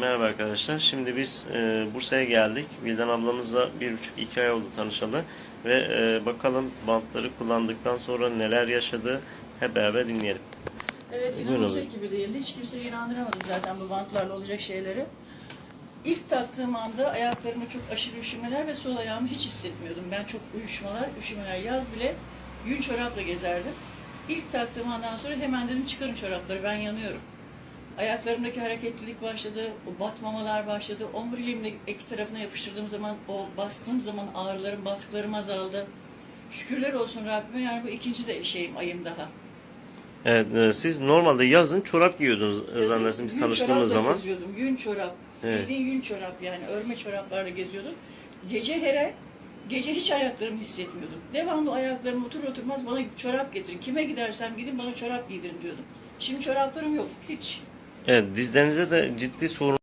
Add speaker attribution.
Speaker 1: Merhaba arkadaşlar. Şimdi biz e, Bursa'ya geldik. Vildan ablamızla bir buçuk iki ay oldu tanışalı. Ve e, bakalım bantları kullandıktan sonra neler yaşadı hep beraber dinleyelim.
Speaker 2: Evet
Speaker 1: Buyurun
Speaker 2: inanılacak gibi değildi. Hiç kimseyi inandıramadım zaten bu bantlarla olacak şeyleri. İlk taktığım anda ayaklarımda çok aşırı üşümeler ve sol ayağımı hiç hissetmiyordum. Ben çok uyuşmalar, üşümeler yaz bile yün çorapla gezerdim. İlk taktığım andan sonra hemen dedim çıkarın çorapları ben yanıyorum. Ayaklarımdaki hareketlilik başladı, o batmamalar başladı. Omuriliğimle iki tarafına yapıştırdığım zaman, o bastığım zaman ağrılarım, baskılarım azaldı. Şükürler olsun Rabbime yani bu ikinci de şeyim ayım daha.
Speaker 1: Evet, e, siz normalde yazın çorap giyiyordunuz zannedersin biz
Speaker 2: Yün
Speaker 1: tanıştığımız
Speaker 2: çorapla
Speaker 1: zaman.
Speaker 2: geziyordum. Yün çorap.
Speaker 1: Evet.
Speaker 2: Bildiğin yün çorap yani. Örme çoraplarla geziyordum. Gece hele gece hiç ayaklarımı hissetmiyordum. Devamlı ayaklarım otur oturmaz bana çorap getirin. Kime gidersem gidin bana çorap giydirin diyordum. Şimdi çoraplarım yok. Hiç.
Speaker 1: Evet, dizlerinize de ciddi sorun